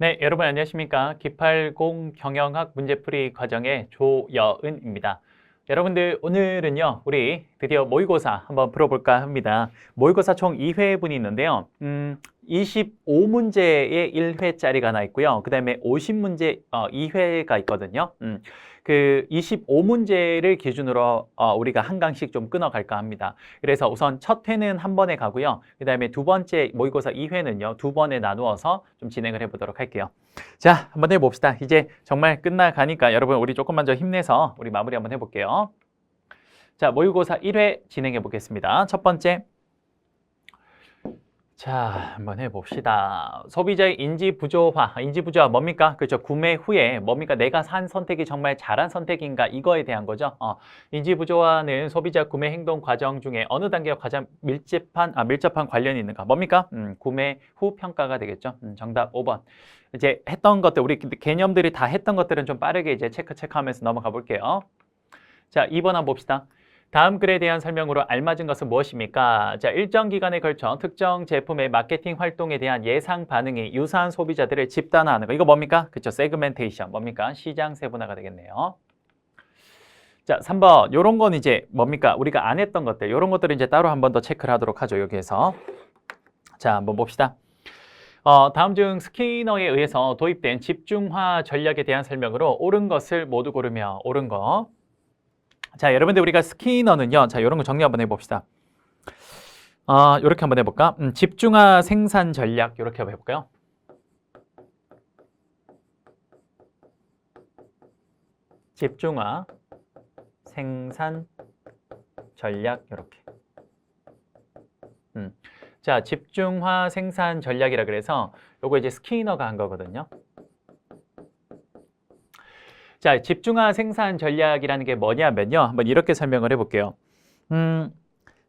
네, 여러분 안녕하십니까? 기팔공 경영학 문제풀이 과정의 조여은입니다. 여러분들 오늘은요, 우리 드디어 모의고사 한번 풀어볼까 합니다. 모의고사 총 2회분이 있는데요. 음, 25문제의 1회짜리가 하나 있고요. 그 다음에 50문제 어, 2회가 있거든요. 음, 그 25문제를 기준으로 어, 우리가 한 강씩 좀 끊어갈까 합니다. 그래서 우선 첫 회는 한 번에 가고요. 그 다음에 두 번째 모의고사 2회는요. 두 번에 나누어서 좀 진행을 해보도록 할게요. 자, 한번 해봅시다. 이제 정말 끝나가니까 여러분 우리 조금만 더 힘내서 우리 마무리 한번 해볼게요. 자, 모의고사 1회 진행해 보겠습니다. 첫 번째. 자, 한번 해봅시다. 소비자의 인지 부조화. 인지 부조화 뭡니까? 그렇죠. 구매 후에 뭡니까? 내가 산 선택이 정말 잘한 선택인가? 이거에 대한 거죠. 어, 인지 부조화는 소비자 구매 행동 과정 중에 어느 단계와 가장 밀접한, 아, 밀접한 관련이 있는가? 뭡니까? 음, 구매 후 평가가 되겠죠. 음, 정답 5번. 이제 했던 것들, 우리 개념들이 다 했던 것들은 좀 빠르게 이제 체크 체크하면서 넘어가 볼게요. 자, 2번 한번 봅시다. 다음 글에 대한 설명으로 알맞은 것은 무엇입니까? 자, 일정 기간에 걸쳐 특정 제품의 마케팅 활동에 대한 예상 반응이 유사한 소비자들을 집단화하는 거. 이거 뭡니까? 그쵸, 세그멘테이션. 뭡니까? 시장 세분화가 되겠네요. 자, 3번. 요런 건 이제 뭡니까? 우리가 안 했던 것들. 요런 것들을 이제 따로 한 번 더 체크를 하도록 하죠. 여기에서. 자, 한번 봅시다. 어, 다음 중 스키너에 의해서 도입된 집중화 전략에 대한 설명으로 옳은 것을 모두 고르며 옳은 거. 자, 여러분들 우리가 스키너는요. 자, 이런 거 정리 한번 해봅시다. 아, 이렇게 한번 해볼까? 음, 집중화 생산 전략 이렇게 한번 해볼까요? 집중화 생산 전략 이렇게. 음. 자, 집중화 생산 전략이라 그래서 요거 이제 스키너가 한 거거든요. 자, 집중화 생산 전략이라는 게 뭐냐면요. 한번 이렇게 설명을 해볼게요. 음,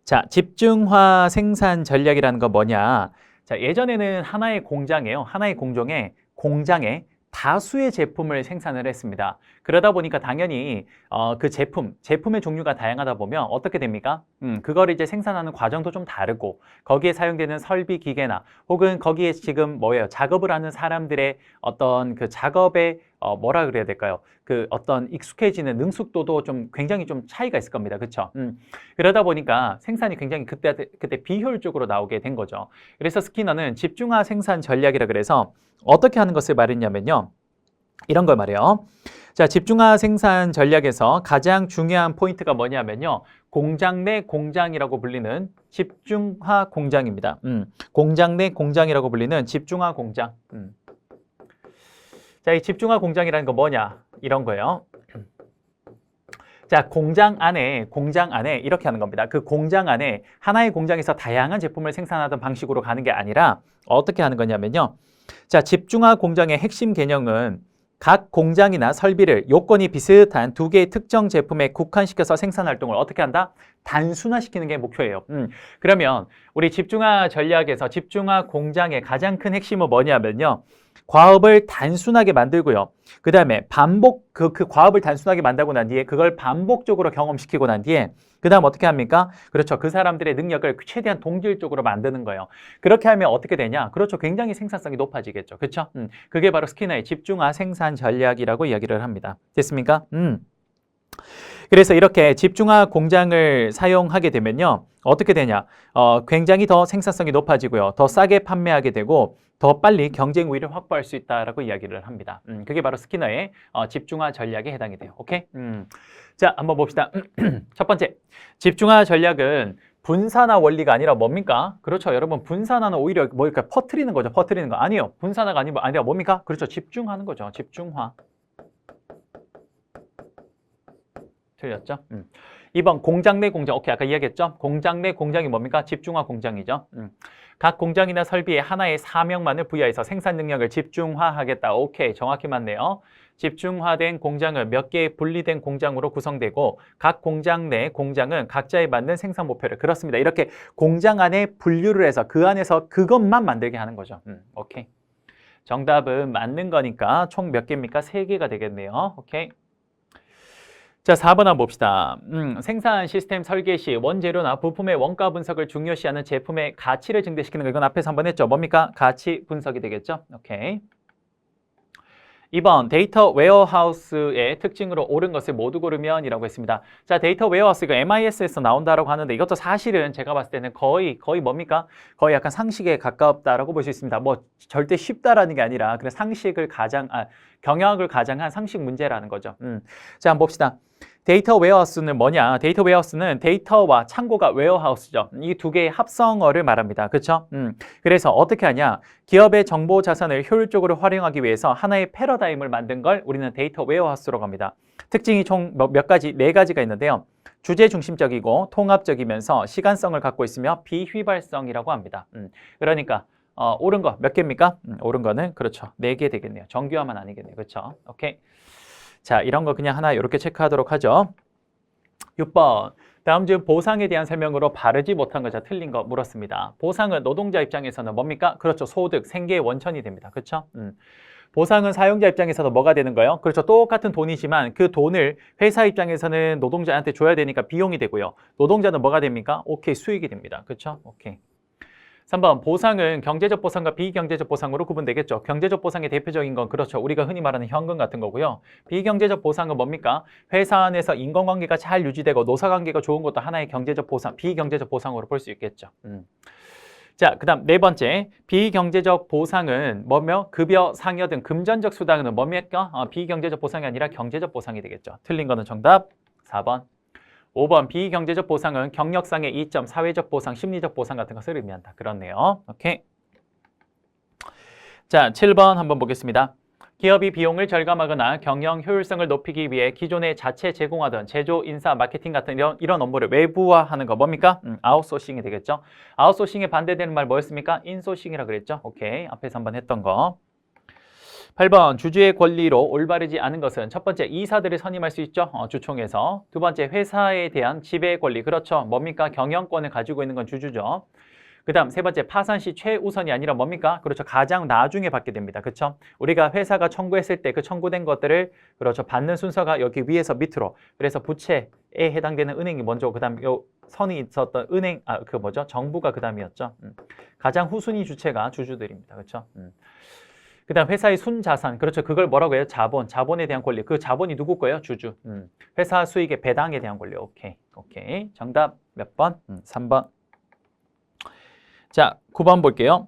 자, 집중화 생산 전략이라는 건 뭐냐. 자, 예전에는 하나의 공장이에요. 하나의 공정에, 공장에 다수의 제품을 생산을 했습니다. 그러다 보니까 당연히 어, 그 제품, 제품의 종류가 다양하다 보면 어떻게 됩니까? 음, 그걸 이제 생산하는 과정도 좀 다르고 거기에 사용되는 설비 기계나 혹은 거기에 지금 뭐예요? 작업을 하는 사람들의 어떤 그 작업의 어, 뭐라 그래야 될까요? 그 어떤 익숙해지는 능숙도도 좀 굉장히 좀 차이가 있을 겁니다. 그렇죠? 음, 그러다 보니까 생산이 굉장히 그때 그때 비효율적으로 나오게 된 거죠. 그래서 스키너는 집중화 생산 전략이라 그래서 어떻게 하는 것을 말했냐면요. 이런 걸 말해요. 자, 집중화 생산 전략에서 가장 중요한 포인트가 뭐냐면요. 공장 내 공장이라고 불리는 집중화 공장입니다. 음, 공장 내 공장이라고 불리는 집중화 공장. 음. 자, 이 집중화 공장이라는 거 뭐냐? 이런 거예요. 자, 공장 안에, 공장 안에 이렇게 하는 겁니다. 그 공장 안에 하나의 공장에서 다양한 제품을 생산하던 방식으로 가는 게 아니라 어떻게 하는 거냐면요. 자, 집중화 공장의 핵심 개념은 각 공장이나 설비를 요건이 비슷한 두 개의 특정 제품에 국한시켜서 생산 활동을 어떻게 한다? 단순화시키는 게 목표예요. 음, 그러면 우리 집중화 전략에서 집중화 공장의 가장 큰 핵심은 뭐냐면요. 과업을 단순하게 만들고요. 그 다음에 반복, 그, 그 과업을 단순하게 만들고 난 뒤에 그걸 반복적으로 경험시키고 난 뒤에 그 다음 어떻게 합니까? 그렇죠. 그 사람들의 능력을 최대한 동질적으로 만드는 거예요. 그렇게 하면 어떻게 되냐? 그렇죠. 굉장히 생산성이 높아지겠죠. 그렇죠? 음, 그게 바로 스키너의 집중화 생산 전략이라고 이야기를 합니다. 됐습니까? 음. 그래서 이렇게 집중화 공장을 사용하게 되면요. 어떻게 되냐? 어, 굉장히 더 생산성이 높아지고요. 더 싸게 판매하게 되고 더 빨리 경쟁 우위를 확보할 수 있다라고 이야기를 합니다. 음, 그게 바로 스키너의 어, 집중화 전략에 해당이 돼요. 오케이? 음. 자, 한번 봅시다. 첫 번째, 집중화 전략은 분산화 원리가 아니라 뭡니까? 그렇죠. 여러분, 분산화는 오히려 뭐니까 퍼트리는 거죠. 퍼트리는 거. 아니요. 분산화가 아니, 아니라 뭡니까? 그렇죠. 집중하는 거죠. 집중화. 틀렸죠? 음. 2번 공장 내 공장. 오케이, 아까 이야기했죠? 공장 내 공장이 뭡니까? 집중화 공장이죠. 음. 각 공장이나 설비에 하나의 사명만을 부여해서 생산 능력을 집중화하겠다. 오케이, 정확히 맞네요. 집중화된 공장은 몇 개의 분리된 공장으로 구성되고 각 공장 내 공장은 각자에 맞는 생산 목표를 그렇습니다. 이렇게 공장 안에 분류를 해서 그 안에서 그것만 만들게 하는 거죠. 음, 오케이. 정답은 맞는 거니까 총 몇 개입니까? 세 개가 되겠네요. 오케이. 자, 4번 한번 봅시다. 음, 생산 시스템 설계 시 원재료나 부품의 원가 분석을 중요시하는 제품의 가치를 증대시키는 거 이건 앞에서 한번 했죠. 뭡니까? 가치 분석이 되겠죠. 오케이. 2번 데이터 웨어하우스의 특징으로 옳은 것을 모두 고르면 이라고 했습니다. 자, 데이터 웨어하우스 이거 MIS에서 나온다라고 하는데 이것도 사실은 제가 봤을 때는 거의 거의 뭡니까? 거의 약간 상식에 가깝다라고 볼 수 있습니다. 뭐 절대 쉽다라는 게 아니라 그냥 상식을 가장 아, 경영학을 가장한 상식 문제라는 거죠. 음. 자, 한번 봅시다. 데이터 웨어하우스는 뭐냐? 데이터 웨어하우스는 데이터와 창고가 웨어하우스죠. 이 두 개의 합성어를 말합니다. 그렇죠? 음. 그래서 어떻게 하냐? 기업의 정보 자산을 효율적으로 활용하기 위해서 하나의 패러다임을 만든 걸 우리는 데이터 웨어하우스로 합니다. 특징이 총 몇 가지, 네 가지가 있는데요. 주제 중심적이고 통합적이면서 시간성을 갖고 있으며 비휘발성이라고 합니다. 음. 그러니까 어, 옳은 거 몇 개입니까? 음, 옳은 거는 그렇죠. 네 개 되겠네요. 정규화만 아니겠네요. 그렇죠? 오케이. 자, 이런 거 그냥 하나 이렇게 체크하도록 하죠. 6번. 다음 중 보상에 대한 설명으로 바르지 못한 거, 자, 틀린 거 물었습니다. 보상은 노동자 입장에서는 뭡니까? 그렇죠. 소득, 생계의 원천이 됩니다. 그렇죠? 음. 보상은 사용자 입장에서도 뭐가 되는 거예요? 그렇죠. 똑같은 돈이지만 그 돈을 회사 입장에서는 노동자한테 줘야 되니까 비용이 되고요. 노동자는 뭐가 됩니까? 오케이, 수익이 됩니다. 그렇죠? 오케이. 3번 보상은 경제적 보상과 비경제적 보상으로 구분되겠죠. 경제적 보상의 대표적인 건 그렇죠. 우리가 흔히 말하는 현금 같은 거고요. 비경제적 보상은 뭡니까? 회사 안에서 인간관계가 잘 유지되고 노사관계가 좋은 것도 하나의 경제적 보상, 비경제적 보상으로 볼 수 있겠죠. 음. 자, 그 다음 네 번째, 비경제적 보상은 뭐며? 급여, 상여 등 금전적 수당은 뭡니까? 어, 비경제적 보상이 아니라 경제적 보상이 되겠죠. 틀린 거는 정답 4번. 5번 비경제적 보상은 경력상의 이점, 사회적 보상, 심리적 보상 같은 것을 의미한다. 그렇네요. 오케이. 자, 7번 한번 보겠습니다. 기업이 비용을 절감하거나 경영 효율성을 높이기 위해 기존에 자체 제공하던 제조, 인사, 마케팅 같은 이런, 이런 업무를 외부화하는 거 뭡니까? 음, 아웃소싱이 되겠죠. 아웃소싱에 반대되는 말 뭐였습니까? 인소싱이라 그랬죠. 오케이. 앞에서 한번 했던 거. 8번 주주의 권리로 올바르지 않은 것은 첫 번째 이사들을 선임할 수 있죠. 어, 주총에서. 두 번째 회사에 대한 지배 권리. 그렇죠. 뭡니까? 경영권을 가지고 있는 건 주주죠. 그 다음 세 번째 파산 시 최우선이 아니라 뭡니까? 그렇죠. 가장 나중에 받게 됩니다. 그렇죠? 우리가 회사가 청구했을 때 그 청구된 것들을 그렇죠. 받는 순서가 여기 위에서 밑으로. 그래서 부채에 해당되는 은행이 먼저 그 다음 요 선이 있었던 은행 아 그 뭐죠? 정부가 그 다음이었죠. 음. 가장 후순위 주체가 주주들입니다. 그렇죠? 음. 그 다음 회사의 순자산, 그렇죠. 그걸 뭐라고 해요? 자본, 자본에 대한 권리. 그 자본이 누구 거예요? 주주. 음. 회사 수익의 배당에 대한 권리. 오케이, 오케이. 정답 몇 번? 음, 3번. 자, 9번 볼게요.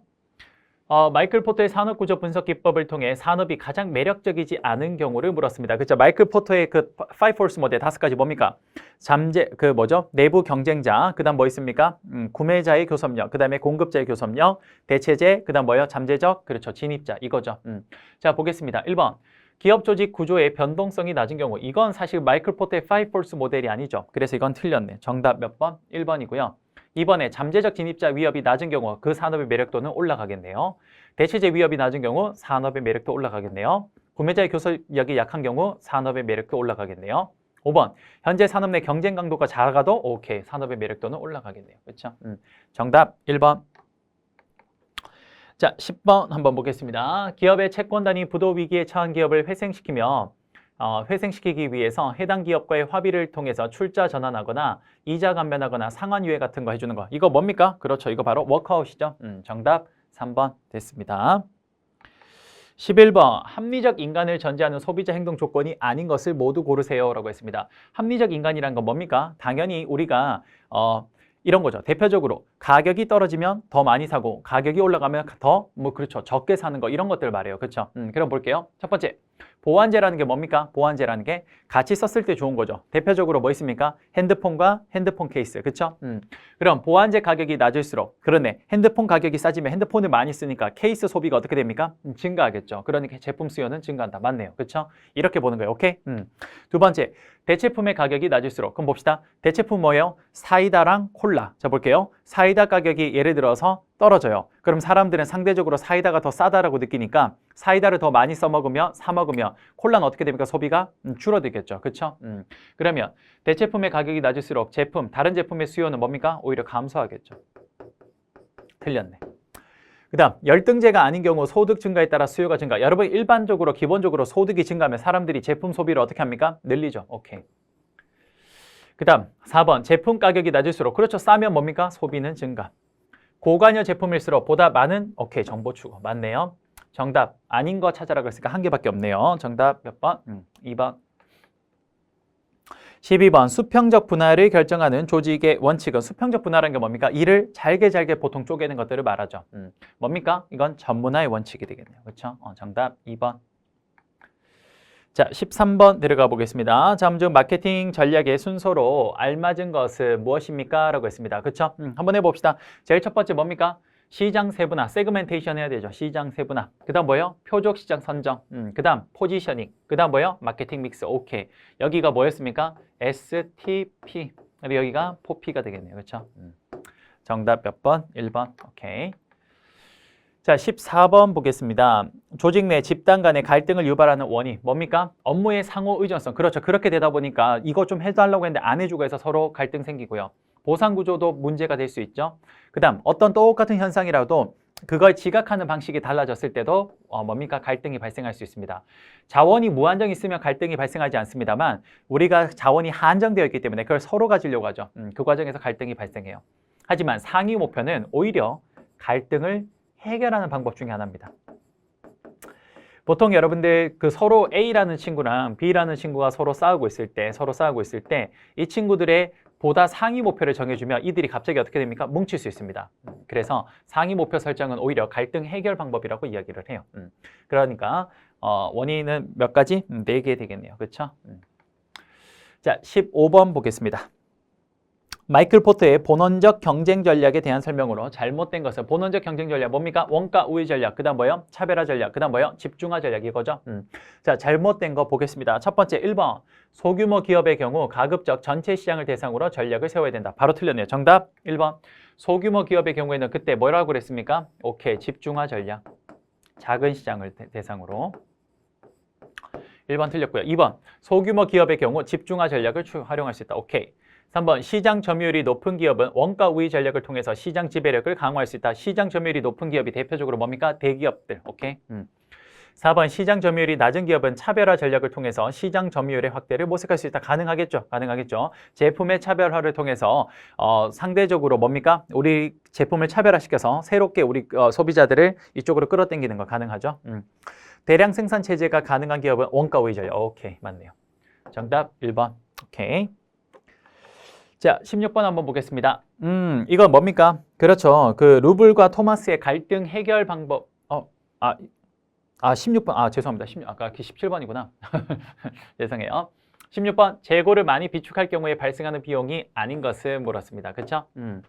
어, 마이클 포터의 산업구조 분석 기법을 통해 산업이 가장 매력적이지 않은 경우를 물었습니다. 그렇죠. 마이클 포터의 그 파이브 포스 모델 다섯 가지 뭡니까? 잠재 그 뭐죠? 내부 경쟁자, 그다음 뭐 있습니까? 음, 구매자의 교섭력, 그다음에 공급자의 교섭력, 대체제, 그다음 뭐요? 잠재적, 그렇죠. 진입자 이거죠. 음. 자 보겠습니다. 1번. 기업 조직 구조의 변동성이 낮은 경우 이건 사실 마이클 포터의 파이브 포스 모델이 아니죠. 그래서 이건 틀렸네. 정답 몇 번? 1번이고요. 이번에 잠재적 진입자 위협이 낮은 경우 그 산업의 매력도는 올라가겠네요. 대체제 위협이 낮은 경우 산업의 매력도 올라가겠네요. 구매자의 교섭력이 약한 경우 산업의 매력도 올라가겠네요. 5번 현재 산업 내 경쟁 강도가 작아도 오케이 산업의 매력도는 올라가겠네요. 그렇죠? 음. 정답 1번. 자 10번 한번 보겠습니다. 기업의 채권단이 부도 위기에 처한 기업을 회생시키며 어, 회생시키기 위해서 해당 기업과의 합의를 통해서 출자 전환하거나 이자 감면하거나 상환 유예 같은 거 해주는 거. 이거 뭡니까? 그렇죠. 이거 바로 워크아웃이죠. 음, 정답 3번 됐습니다. 11번 합리적 인간을 전제하는 소비자 행동 조건이 아닌 것을 모두 고르세요 라고 했습니다. 합리적 인간이란 건 뭡니까? 당연히 우리가 어, 이런 거죠. 대표적으로 가격이 떨어지면 더 많이 사고 가격이 올라가면 더 뭐 그렇죠. 적게 사는 거 이런 것들 말이에요. 그렇죠? 음, 그럼 볼게요. 첫 번째 보완제라는 게 뭡니까? 보완제라는 게 같이 썼을 때 좋은 거죠. 대표적으로 뭐 있습니까? 핸드폰과 핸드폰 케이스. 그쵸? 음. 그럼 보완제 가격이 낮을수록 그러네. 핸드폰 가격이 싸지면 핸드폰을 많이 쓰니까 케이스 소비가 어떻게 됩니까? 음, 증가하겠죠. 그러니까 제품 수요는 증가한다. 맞네요. 그쵸? 이렇게 보는 거예요. 오케이? 음. 두 번째, 대체품의 가격이 낮을수록 그럼 봅시다. 대체품 뭐예요? 사이다랑 콜라. 자 볼게요. 사이다 가격이 예를 들어서 떨어져요. 그럼 사람들은 상대적으로 사이다가 더 싸다라고 느끼니까 사이다를 더 많이 써먹으며 사먹으며 콜라는 어떻게 됩니까? 소비가 음, 줄어들겠죠. 그렇죠? 음. 그러면 대체품의 가격이 낮을수록 제품, 다른 제품의 수요는 뭡니까? 오히려 감소하겠죠. 틀렸네. 그 다음 열등제가 아닌 경우 소득 증가에 따라 수요가 증가. 여러분 일반적으로 기본적으로 소득이 증가하면 사람들이 제품 소비를 어떻게 합니까? 늘리죠. 오케이. 그 다음 4번 제품 가격이 낮을수록 그렇죠. 싸면 뭡니까? 소비는 증가. 고관여 제품일수록 보다 많은 오케이 정보 추구 맞네요. 정답 아닌 거 찾아라 그랬으니까 한 개밖에 없네요. 정답 몇 번? 음, 2번. 12번 수평적 분할을 결정하는 조직의 원칙은 수평적 분할은 게 뭡니까? 이를 잘게 잘게 보통 쪼개는 것들을 말하죠. 음, 뭡니까? 이건 전문화의 원칙이 되겠네요. 그렇죠? 어, 정답 2번. 자, 13번 내려가 보겠습니다. 중 마케팅 전략의 순서로 알맞은 것은 무엇입니까? 라고 했습니다. 그쵸? 음, 한번 해봅시다. 제일 첫 번째 뭡니까? 시장 세분화, 세그멘테이션 해야 되죠. 시장 세분화. 그 다음 뭐요? 표적 시장 선정. 음, 그 다음 포지셔닝. 그 다음 뭐요? 마케팅 믹스. 오케이. 여기가 뭐였습니까? STP. 여기가 포피가 되겠네요. 그렇죠? 음. 정답 몇 번? 1번. 오케이. 자, 14번 보겠습니다. 조직 내 집단 간의 갈등을 유발하는 원인 뭡니까? 업무의 상호 의존성. 그렇죠. 그렇게 되다 보니까 이거 좀 해달라고 했는데 안 해주고 해서 서로 갈등 생기고요. 보상 구조도 문제가 될 수 있죠. 그다음 어떤 똑같은 현상이라도 그걸 지각하는 방식이 달라졌을 때도 어, 뭡니까 갈등이 발생할 수 있습니다. 자원이 무한정 있으면 갈등이 발생하지 않습니다만 우리가 자원이 한정되어 있기 때문에 그걸 서로 가지려고 하죠. 음, 그 과정에서 갈등이 발생해요. 하지만 상위 목표는 오히려 갈등을 해결하는 방법 중에 하나입니다. 보통 여러분들 그 서로 A라는 친구랑 B라는 친구가 서로 싸우고 있을 때, 서로 싸우고 있을 때 이 친구들의 보다 상위 목표를 정해주면 이들이 갑자기 어떻게 됩니까? 뭉칠 수 있습니다. 음, 그래서 상위 목표 설정은 오히려 갈등 해결 방법이라고 이야기를 해요. 음, 그러니까 어, 원인은 몇 가지? 음, 네개 되겠네요. 그렇죠? 음. 자, 15번 보겠습니다. 마이클 포트의 본원적 경쟁 전략에 대한 설명으로 잘못된 것은 본원적 경쟁 전략 뭡니까? 원가 우위 전략. 그 다음 뭐요? 차별화 전략. 그 다음 뭐요? 집중화 전략 이거죠. 음. 자, 잘못된 거 보겠습니다. 첫 번째 1번. 소규모 기업의 경우 가급적 전체 시장을 대상으로 전략을 세워야 된다. 바로 틀렸네요. 정답 1번. 소규모 기업의 경우에는 그때 뭐라고 그랬습니까? 오케이. 집중화 전략. 작은 시장을 대- 대상으로. 1번 틀렸고요. 2번. 소규모 기업의 경우 집중화 전략을 추- 활용할 수 있다. 오케이. 3번 시장 점유율이 높은 기업은 원가 우위 전략을 통해서 시장 지배력을 강화할 수 있다. 시장 점유율이 높은 기업이 대표적으로 뭡니까? 대기업들. 오케이. 음. 4번 시장 점유율이 낮은 기업은 차별화 전략을 통해서 시장 점유율의 확대를 모색할 수 있다. 가능하겠죠. 가능하겠죠. 제품의 차별화를 통해서 어, 상대적으로 뭡니까? 우리 제품을 차별화시켜서 새롭게 우리 어, 소비자들을 이쪽으로 끌어당기는 거 가능하죠. 음. 대량 생산 체제가 가능한 기업은 원가 우위 전략. 오케이. 맞네요. 정답 1번. 오케이. 자, 16번 한번 보겠습니다. 음, 이건 뭡니까? 그렇죠. 그 루블과 토마스의 갈등 해결 방법. 어, 아, 아 16번. 아, 죄송합니다. 16, 아까 17번이구나. 죄송해요. 16번. 재고를 많이 비축할 경우에 발생하는 비용이 아닌 것은 물었습니다. 그렇죠? 음.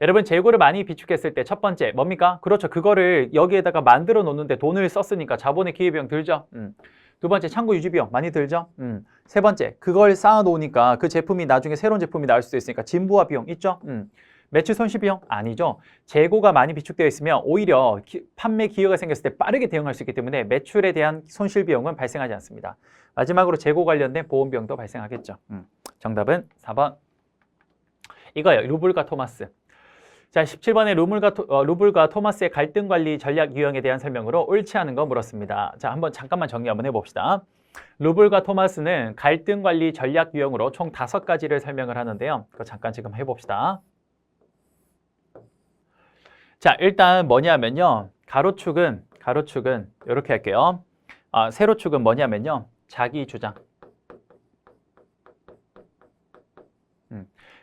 여러분 재고를 많이 비축했을 때 첫 번째 뭡니까? 그렇죠. 그거를 여기에다가 만들어 놓는데 돈을 썼으니까 자본의 기회비용 들죠. 음. 두 번째 창고 유지 비용 많이 들죠. 음. 세 번째 그걸 쌓아 놓으니까 그 제품이 나중에 새로운 제품이 나올 수도 있으니까 진부화 비용 있죠. 음. 매출 손실 비용 아니죠. 재고가 많이 비축되어 있으면 오히려 기- 판매 기회가 생겼을 때 빠르게 대응할 수 있기 때문에 매출에 대한 손실 비용은 발생하지 않습니다. 마지막으로 재고 관련된 보험 비용도 발생하겠죠. 음. 정답은 4번. 이거예요. 루블과 토마스. 자, 17번에 루블과, 토, 어, 루블과 토마스의 갈등 관리 전략 유형에 대한 설명으로 옳지 않은 거 물었습니다. 자, 한번 잠깐만 정리 한번 해봅시다. 루블과 토마스는 갈등 관리 전략 유형으로 총 다섯 가지를 설명을 하는데요. 그거 잠깐 지금 해봅시다. 자, 일단 뭐냐면요. 가로축은, 가로축은 이렇게 할게요. 아, 세로축은 뭐냐면요. 자기 주장.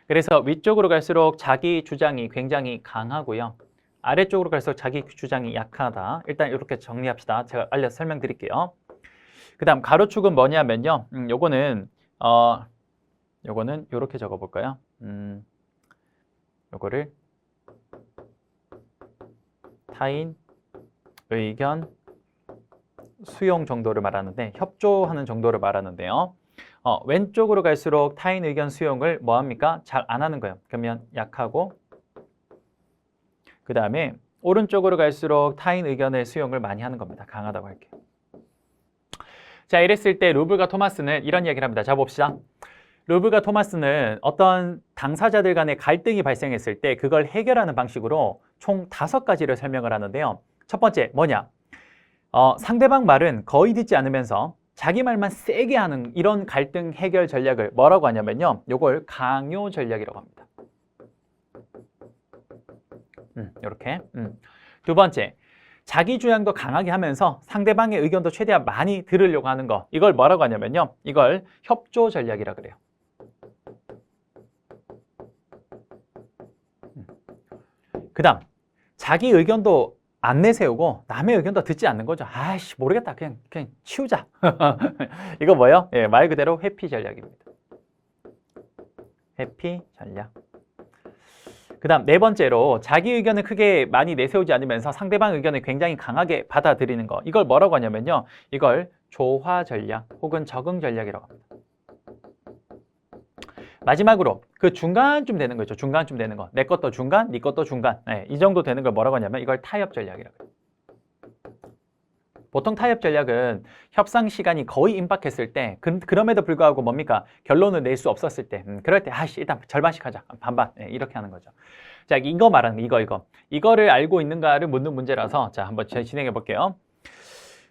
그래서 위쪽으로 갈수록 자기 주장이 굉장히 강하고요. 아래쪽으로 갈수록 자기 주장이 약하다. 일단 이렇게 정리합시다. 제가 알려 설명드릴게요. 그 다음 가로축은 뭐냐면요. 음, 요거는 어 요거는 요렇게 적어 볼까요? 음. 요거를 타인 의견 수용 정도를 말하는데 협조하는 정도를 말하는데요. 어, 왼쪽으로 갈수록 타인 의견 수용을 뭐 합니까? 잘 안 하는 거예요. 그러면 약하고 그 다음에 오른쪽으로 갈수록 타인 의견의 수용을 많이 하는 겁니다. 강하다고 할게요. 자, 이랬을 때 루블과 토마스는 이런 이야기를 합니다. 자, 봅시다. 루블과 토마스는 어떤 당사자들 간의 갈등이 발생했을 때 그걸 해결하는 방식으로 총 다섯 가지를 설명을 하는데요. 첫 번째 뭐냐? 어, 상대방 말은 거의 듣지 않으면서 자기 말만 세게 하는 이런 갈등 해결 전략을 뭐라고 하냐면요. 요걸 강요 전략이라고 합니다. 음, 이렇게. 음. 두 번째, 자기 주장도 강하게 하면서 상대방의 의견도 최대한 많이 들으려고 하는 거. 이걸 뭐라고 하냐면요. 이걸 협조 전략이라 그래요. 그다음 자기 의견도 안 내세우고 남의 의견도 듣지 않는 거죠. 아이씨 모르겠다. 그냥 그냥 치우자. 이거 뭐요? 예, 말 그대로 회피 전략입니다. 회피 전략. 그다음 네 번째로 자기 의견을 크게 많이 내세우지 않으면서 상대방 의견을 굉장히 강하게 받아들이는 거. 이걸 뭐라고 하냐면요. 이걸 조화 전략 혹은 적응 전략이라고 합니다. 마지막으로 그 중간쯤 되는 거죠. 중간쯤 되는 거. 내 것도 중간, 네 것도 중간. 네, 이 정도 되는 걸 뭐라고 하냐면 이걸 타협 전략이라고 해요. 보통 타협 전략은 협상 시간이 거의 임박했을 때 그, 그럼에도 불구하고 뭡니까? 결론을 낼 수 없었을 때 음, 그럴 때 아씨 일단 절반씩 하자. 반반. 네, 이렇게 하는 거죠. 자, 이거 말하는 거, 이거 이거. 이거를 알고 있는가를 묻는 문제라서 자, 한번 제- 진행해 볼게요.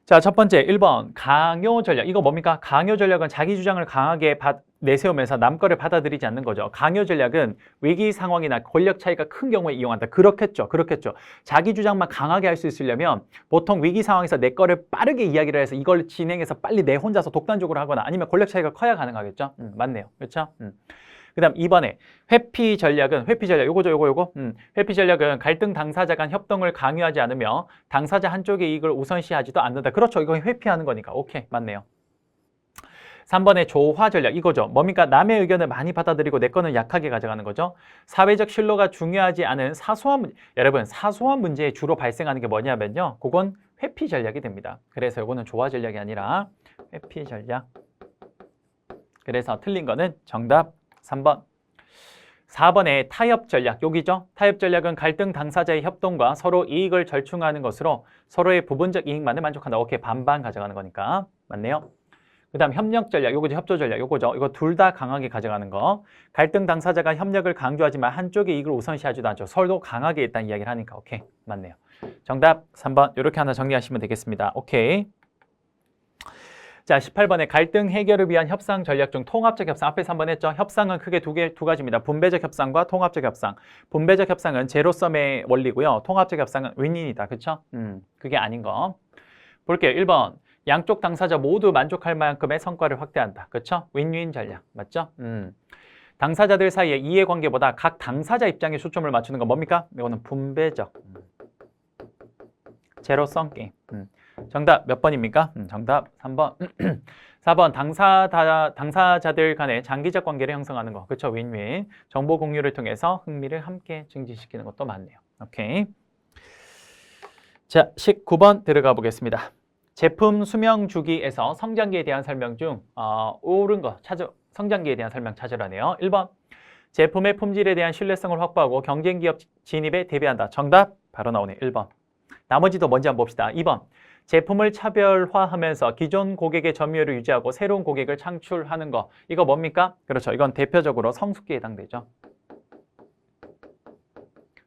자, 첫 번째 1번 강요 전략. 이거 뭡니까? 강요 전략은 자기 주장을 강하게 받- 내세우면서 남 거를 받아들이지 않는 거죠. 강요 전략은 위기 상황이나 권력 차이가 큰 경우에 이용한다. 그렇겠죠. 그렇겠죠. 자기 주장만 강하게 할 수 있으려면 보통 위기 상황에서 내 거를 빠르게 이야기를 해서 이걸 진행해서 빨리 내 혼자서 독단적으로 하거나 아니면 권력 차이가 커야 가능하겠죠. 음, 맞네요. 그렇죠? 음. 그다음 2번에 회피 전략은 회피 전략 요거죠 요거 요거. 음, 회피 전략은 갈등 당사자 간 협동을 강요하지 않으며 당사자 한쪽의 이익을 우선시하지도 않는다. 그렇죠. 이거 회피하는 거니까. 오케이 맞네요. 3번의 조화 전략 이거죠. 뭡니까? 남의 의견을 많이 받아들이고 내 거는 약하게 가져가는 거죠. 사회적 신뢰가 중요하지 않은 사소한 문 여러분 사소한 문제에 주로 발생하는 게 뭐냐면요. 그건 회피 전략이 됩니다. 그래서 이거는 조화 전략이 아니라 회피 전략. 그래서 틀린 거는 정답 3번. 4번의 타협 전략, 여기죠? 타협 전략은 갈등 당사자의 협동과 서로 이익을 절충하는 것으로 서로의 부분적 이익만을 만족한다. 오케이, 반반 가져가는 거니까. 맞네요. 그 다음 협력 전략, 요거죠. 협조 전략, 요거죠. 이거 둘 다 강하게 가져가는 거. 갈등 당사자가 협력을 강조하지만 한쪽의 이익을 우선시하지도 않죠. 서로 강하게 일단 이야기를 하니까. 오케이, 맞네요. 정답 3번. 이렇게 하나 정리하시면 되겠습니다. 오케이. 자, 18번에 갈등 해결을 위한 협상 전략 중 통합적 협상 앞에서 한번 했죠. 협상은 크게 두 개, 두 가지입니다. 분배적 협상과 통합적 협상. 분배적 협상은 제로섬의 원리고요. 통합적 협상은 윈윈이다. 그렇죠? 음, 그게 아닌 거. 볼게요. 1번. 양쪽 당사자 모두 만족할 만큼의 성과를 확대한다. 그렇죠? 윈윈 전략. 맞죠? 음. 당사자들 사이의 이해관계보다 각 당사자 입장에 초점을 맞추는 건 뭡니까? 이거는 분배적. 음. 제로섬 게임. 음. 정답 몇 번입니까? 음, 정답 3번. 4번 당사자, 당사자들 간의 장기적 관계를 형성하는 거. 그렇죠? 윈윈. 정보 공유를 통해서 흥미를 함께 증진시키는 것도 맞네요. 오케이. 자, 19번 들어가 보겠습니다. 제품 수명 주기에서 성장기에 대한 설명 중 어, 옳은 거 찾아 성장기에 대한 설명 찾으라네요. 1번. 제품의 품질에 대한 신뢰성을 확보하고 경쟁 기업 진입에 대비한다. 정답 바로 나오네. 1번. 나머지도 먼저 한번 봅시다. 2번. 제품을 차별화하면서 기존 고객의 점유율을 유지하고 새로운 고객을 창출하는 거. 이거 뭡니까? 그렇죠. 이건 대표적으로 성숙기에 해당되죠.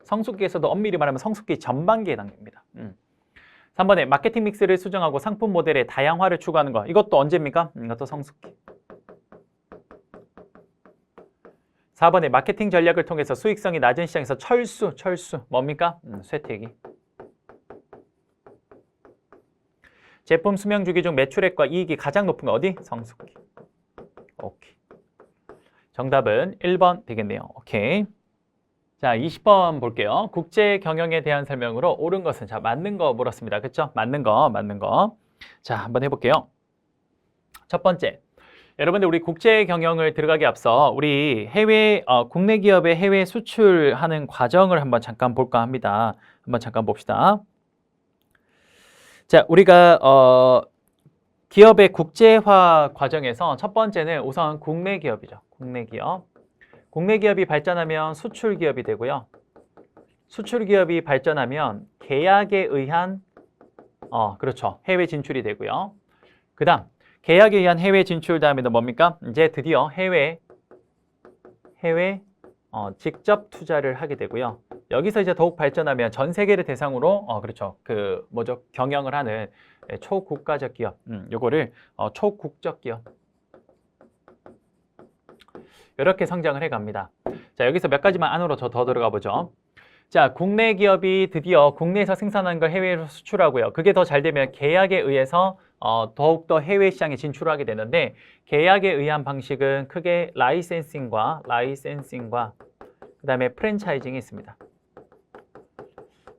성숙기에서도 엄밀히 말하면 성숙기 전반기에 해당됩니다. 음. 3번에 마케팅 믹스를 수정하고 상품 모델의 다양화를 추구하는 거. 이것도 언제입니까? 음, 이것도 성숙기. 4번에 마케팅 전략을 통해서 수익성이 낮은 시장에서 철수, 철수. 뭡니까? 음, 쇠퇴기. 제품 수명 주기 중 매출액과 이익이 가장 높은 거 어디? 성숙기. 오케이. 정답은 1번 되겠네요. 오케이. 자, 20번 볼게요. 국제 경영에 대한 설명으로 옳은 것은 자, 맞는 거 물었습니다. 그렇죠? 맞는 거, 맞는 거. 자, 한번 해 볼게요. 첫 번째. 여러분들 우리 국제 경영을 들어가기 앞서 우리 해외 어, 국내 기업의 해외 수출하는 과정을 한번 잠깐 볼까 합니다. 한번 잠깐 봅시다. 자, 우리가 어, 기업의 국제화 과정에서 첫 번째는 우선 국내 기업이죠. 국내 기업. 국내 기업이 발전하면 수출 기업이 되고요. 수출 기업이 발전하면 계약에 의한 어, 그렇죠. 해외 진출이 되고요. 그다음 계약에 의한 해외 진출 다음에는 뭡니까? 이제 드디어 해외 해외 어, 직접 투자를 하게 되고요. 여기서 이제 더욱 발전하면 전 세계를 대상으로 어 그렇죠 그 뭐죠 경영을 하는 예, 초국가적 기업 음, 요거를 어, 초국적 기업 이렇게 성장을 해갑니다. 자 여기서 몇 가지만 안으로 저더 들어가 보죠. 자, 국내 기업이 드디어 국내에서 생산한 걸 해외로 수출하고요. 그게 더 잘 되면 계약에 의해서 어, 더욱더 해외 시장에 진출하게 되는데 계약에 의한 방식은 크게 라이센싱과 라이센싱과 그다음에 프랜차이징이 있습니다.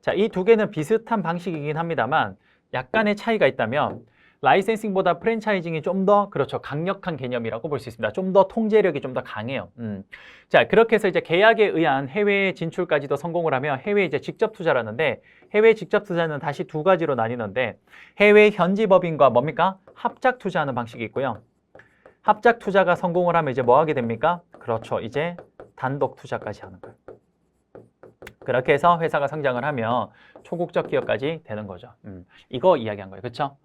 자, 이 두 개는 비슷한 방식이긴 합니다만 약간의 차이가 있다면 라이센싱보다 프랜차이징이 좀 더 그렇죠 강력한 개념이라고 볼 수 있습니다. 좀 더 통제력이 좀 더 강해요. 음. 자 그렇게 해서 이제 계약에 의한 해외 진출까지도 성공을 하면 해외 이제 직접 투자라는데 해외 직접 투자는 다시 두 가지로 나뉘는데 해외 현지 법인과 뭡니까 합작 투자하는 방식이 있고요. 합작 투자가 성공을 하면 이제 뭐 하게 됩니까? 그렇죠 이제 단독 투자까지 하는 거예요. 그렇게 해서 회사가 성장을 하면 초국적 기업까지 되는 거죠. 음, 이거 이야기한 거예요. 그렇죠?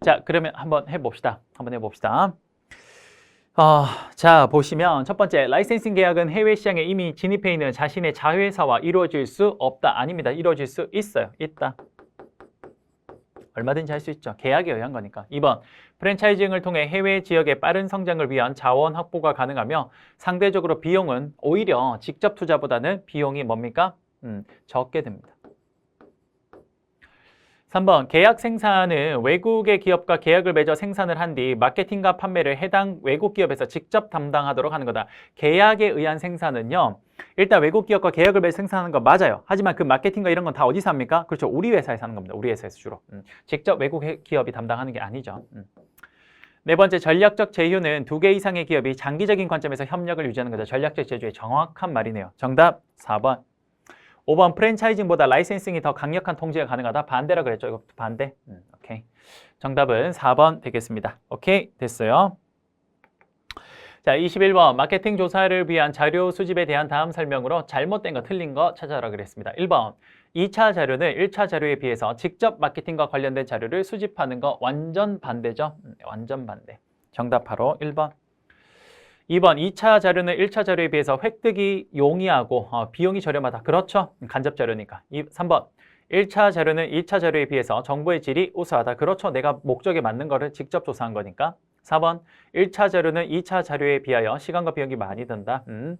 자, 그러면 한번 해봅시다. 한번 해봅시다. 어, 자, 보시면 첫 번째, 라이센싱 계약은 해외 시장에 이미 진입해 있는 자신의 자회사와 이루어질 수 없다. 아닙니다. 이루어질 수 있어요. 있다. 얼마든지 할 수 있죠. 계약에 의한 거니까. 2번, 프랜차이징을 통해 해외 지역의 빠른 성장을 위한 자원 확보가 가능하며 상대적으로 비용은 오히려 직접 투자보다는 비용이 뭡니까? 음, 적게 됩니다. 3번 계약 생산은 외국의 기업과 계약을 맺어 생산을 한 뒤 마케팅과 판매를 해당 외국 기업에서 직접 담당하도록 하는 거다. 계약에 의한 생산은요. 일단 외국 기업과 계약을 맺어 생산하는 거 맞아요. 하지만 그 마케팅과 이런 건 다 어디서 합니까? 그렇죠. 우리 회사에서 하는 겁니다. 우리 회사에서 주로. 음, 직접 외국 해- 기업이 담당하는 게 아니죠. 음. 네 번째 전략적 제휴는 두 개 이상의 기업이 장기적인 관점에서 협력을 유지하는 거죠. 전략적 제휴의 정확한 말이네요. 정답 4번. 5번 프랜차이징보다 라이센싱이 더 강력한 통제가 가능하다. 반대라 그랬죠. 이거 반대. 음, 오케이. 정답은 4번 되겠습니다. 오케이. 됐어요. 자, 21번 마케팅 조사를 위한 자료 수집에 대한 다음 설명으로 잘못된 거 틀린 거 찾아라 그랬습니다. 1번 2차 자료는 1차 자료에 비해서 직접 마케팅과 관련된 자료를 수집하는 거 완전 반대죠. 음, 완전 반대. 정답 바로 1번. 2번 2차 자료는 1차 자료에 비해서 획득이 용이하고 어, 비용이 저렴하다. 그렇죠. 간접 자료니까. 2, 3번 1차 자료는 2차 자료에 비해서 정보의 질이 우수하다. 그렇죠. 내가 목적에 맞는 거를 직접 조사한 거니까. 4번 1차 자료는 2차 자료에 비하여 시간과 비용이 많이 든다. 음.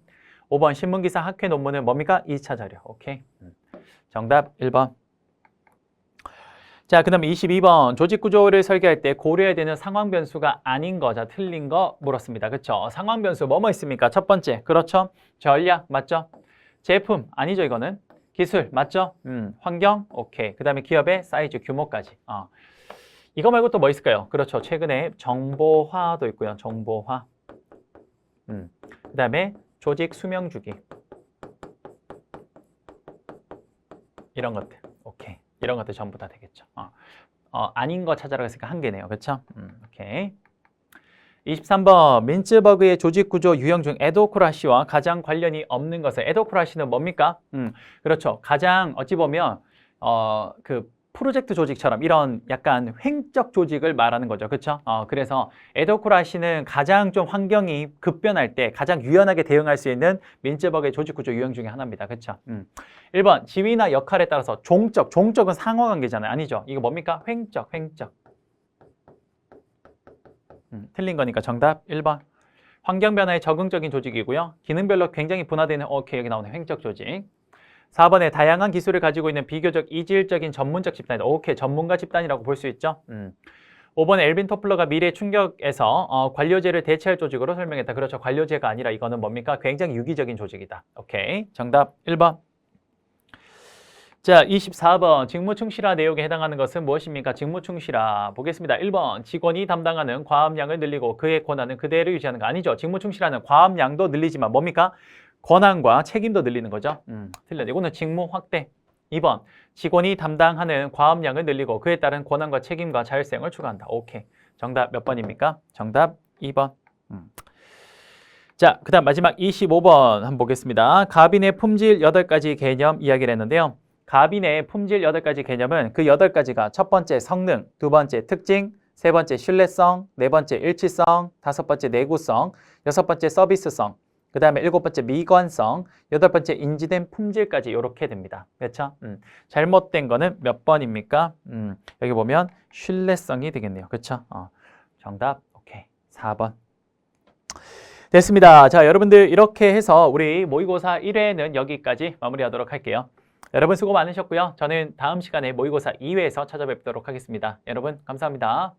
5번 신문기사 학회 논문은 뭡니까? 2차 자료. 오케이. 음. 정답 1번. 자, 그 다음에 22번 조직 구조를 설계할 때 고려해야 되는 상황 변수가 아닌 거. 자, 틀린 거 물었습니다. 그렇죠? 상황 변수 뭐뭐 있습니까? 첫 번째. 그렇죠? 전략 맞죠? 제품 아니죠, 이거는. 기술 맞죠? 음, 환경 오케이. 그 다음에 기업의 사이즈 규모까지. 어. 이거 말고 또 뭐 있을까요? 그렇죠. 최근에 정보화도 있고요. 정보화. 음. 그 다음에 조직 수명 주기. 이런 것들. 오케이. 이런 것들 전부 다 되겠죠. 어. 어, 아닌 거 찾아라 했으니까 한 개네요. 그렇죠? 음, 오케이. 23번 민츠버그의 조직 구조 유형 중 에도크라시와 가장 관련이 없는 것은 에도크라시는 뭡니까? 음, 그렇죠. 가장 어찌 보면 어, 그 프로젝트 조직처럼 이런 약간 횡적 조직을 말하는 거죠. 그렇죠? 어, 그래서 에도크라시는 가장 좀 환경이 급변할 때 가장 유연하게 대응할 수 있는 민츠버그의 조직 구조 유형 중에 하나입니다. 그렇죠? 음. 1번 지위나 역할에 따라서 종적, 종적은 상호 관계잖아요. 아니죠? 이거 뭡니까? 횡적, 횡적. 음, 틀린 거니까 정답 1번. 환경 변화에 적응적인 조직이고요. 기능별로 굉장히 분화되는 오케이 여기 나오는 횡적 조직. 4번에 다양한 기술을 가지고 있는 비교적 이질적인 전문적 집단이다. 오케이 전문가 집단이라고 볼 수 있죠. 음. 5번에 엘빈 토플러가 미래 충격에서 어, 관료제를 대체할 조직으로 설명했다. 그렇죠. 관료제가 아니라 이거는 뭡니까? 굉장히 유기적인 조직이다. 오케이. 정답 1번. 자, 24번 직무충실화 내용에 해당하는 것은 무엇입니까? 직무충실화 보겠습니다. 1번 직원이 담당하는 과업량을 늘리고 그의 권한은 그대로 유지하는 거 아니죠. 직무충실화는 과업량도 늘리지만 뭡니까? 권한과 책임도 늘리는 거죠. 음, 틀렸네. 이거는 직무 확대. 2번 직원이 담당하는 과업량을 늘리고 그에 따른 권한과 책임과 자율성을 추가한다. 오케이. 정답 몇 번입니까? 정답 2번. 음. 자, 그 다음 마지막 25번 한번 보겠습니다. 가빈의 품질 8가지 개념 이야기를 했는데요. 가빈의 품질 8가지 개념은 그 8가지가 첫 번째 성능, 두 번째 특징, 세 번째 신뢰성, 네 번째 일치성, 다섯 번째 내구성, 여섯 번째 서비스성, 그 다음에 일곱 번째 미관성, 여덟 번째 인지된 품질까지 이렇게 됩니다. 그렇죠? 음, 잘못된 거는 몇 번입니까? 음, 여기 보면 신뢰성이 되겠네요. 그렇죠? 어, 정답 오케이 4번. 됐습니다. 자, 여러분들 이렇게 해서 우리 모의고사 1회는 여기까지 마무리하도록 할게요. 여러분 수고 많으셨고요. 저는 다음 시간에 모의고사 2회에서 찾아뵙도록 하겠습니다. 여러분 감사합니다.